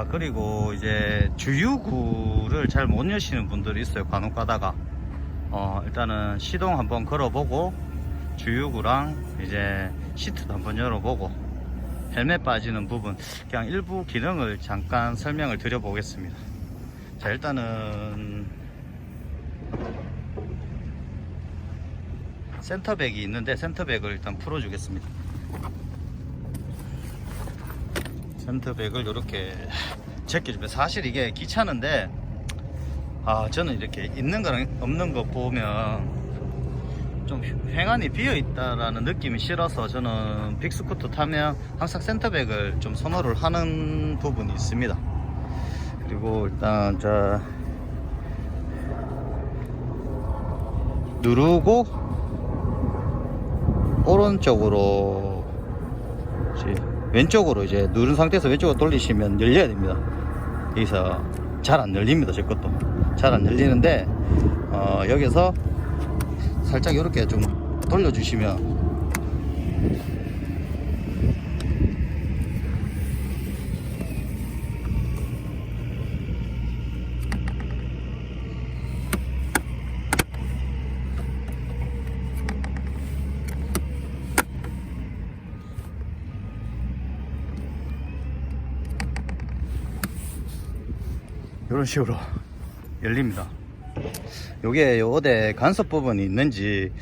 자 그리고 이제 주유구를 잘 못 여시는 분들이 있어요 간혹 가다가. 어 일단은 시동 한번 걸어보고 주유구랑 이제 시트도 한번 열어보고 헬멧 빠지는 부분 그냥 일부 기능을 잠깐 설명을 드려보겠습니다. 자 일단은 센터백이 있는데 센터백을 일단 풀어주겠습니다 센터백을 이렇게 제껴주면 사실 이게 귀찮은데 아 저는 이렇게 있는 거랑 없는 거 보면 좀 횡한이 비어 있다라는 느낌이 싫어서 저는 빅스쿠터 타면 항상 센터백을 좀 선호를 하는 부분이 있습니다. 그리고 일단 자 누르고 오른쪽으로 왼쪽으로 이제 누른 상태에서 왼쪽으로 돌리시면 열려야 됩니다. 여기서 잘 안 열립니다. 제 것도 잘 안 열리는데 어, 여기서 살짝 이렇게 좀 돌려주시면 이런 식으로 열립니다. 요게 어디 간섭 부분이 있는지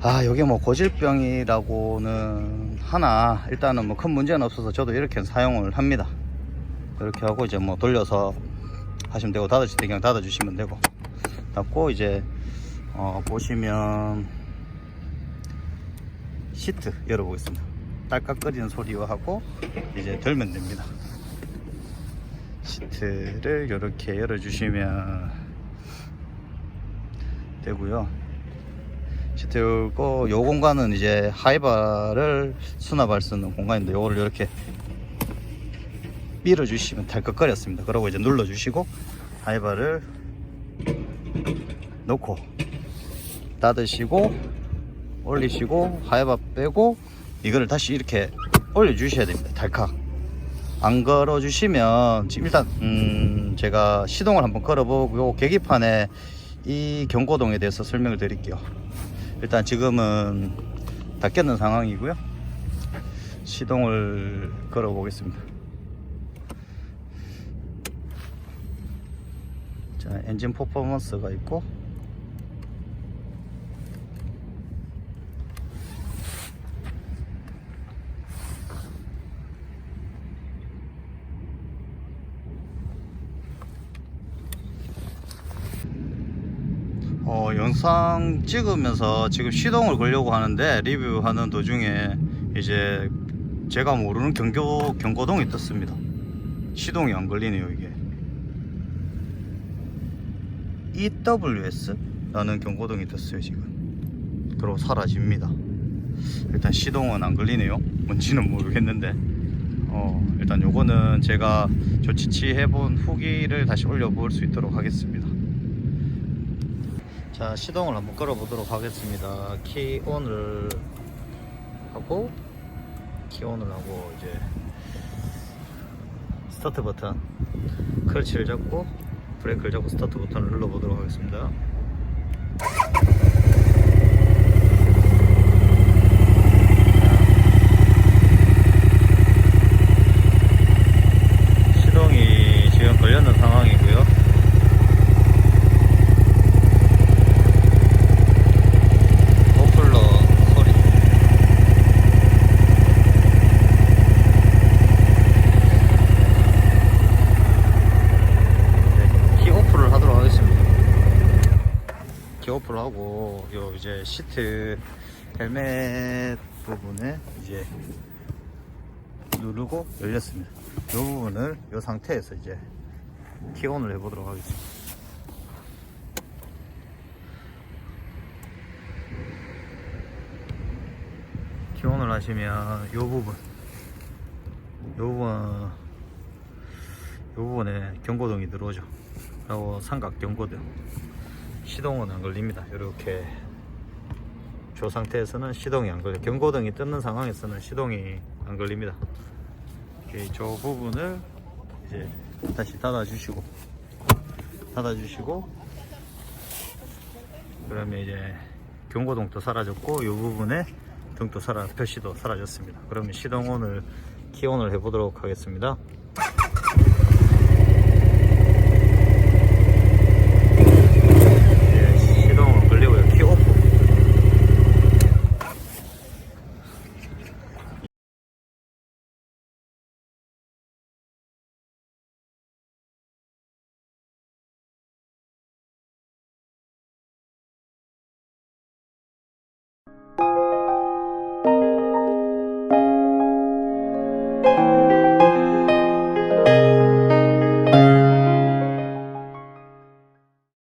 아 요게 뭐 고질병이라고는 하나 일단은 뭐 큰 문제는 없어서 저도 이렇게 사용을 합니다. 이렇게 하고 이제 뭐 돌려서 하시면 되고 닫으실 때 그냥 닫아 주시면 되고 닫고 이제 어 보시면 시트 열어보겠습니다. 딸깍거리는 소리와 하고 이제 들면 됩니다. 시트를 이렇게 열어주시면 되고요. 시트 열고 요 공간은 이제 하이바를 수납할 수 있는 공간인데 요거를 이렇게 밀어 주시면 달컥거렸습니다. 그러고 이제 눌러 주시고 하이바를 놓고 닫으시고 올리시고 하이바 빼고 이거를 다시 이렇게 올려 주셔야 됩니다. 달칵. 안 걸어주시면 지금 일단 음 제가 시동을 한번 걸어보고 계기판에 이 경고동에 대해서 설명을 드릴게요. 일단 지금은 닫겠는 상황이고요. 시동을 걸어 보겠습니다. 자 엔진 퍼포먼스가 있고 어, 영상 찍으면서 지금 시동을 걸려고 하는데 리뷰하는 도중에 이제 제가 모르는 경고, 경고동이 떴습니다. 시동이 안 걸리네요, 이게. EWS? 라는 경고동이 떴어요, 지금. 그리고 사라집니다. 일단 시동은 안 걸리네요. 뭔지는 모르겠는데. 어, 일단 요거는 제가 조치치 해본 후기를 다시 올려 볼 수 있도록 하겠습니다. 자 시동을 한번 끌어 보도록 하겠습니다. 키 온을 하고 키 온을 하고 이제 스타트 버튼. 클치를 잡고 브레이크를 잡고 스타트 버튼을 눌러 보도록 하겠습니다 시동이 지금 걸렸는 상황이고요 머플러 소리 네, 키 오프를 하도록 하겠습니다 키 오프를 하고 요 이제 시트 헬멧 부분에 이제 누르고 열렸습니다. 이 부분을 이 상태에서 이제 키온을 해보도록 하겠습니다. 기온을 하시면 이 부분 이 부분 이 부분에 경고등이 들어오죠. 그리고 삼각 경고등 시동은 안 걸립니다 이렇게 저 상태에서는 시동이 안 걸려 경고등이 뜨는 상황에서는 시동이 안 걸립니다 이렇게 저 부분을 이제 다시 닫아 주시고 닫아 주시고 그러면 이제 경고등도 사라졌고 이 부분에 등도 사라 표시도 사라졌습니다. 그러면 시동온을 키온을 해보도록 하겠습니다. you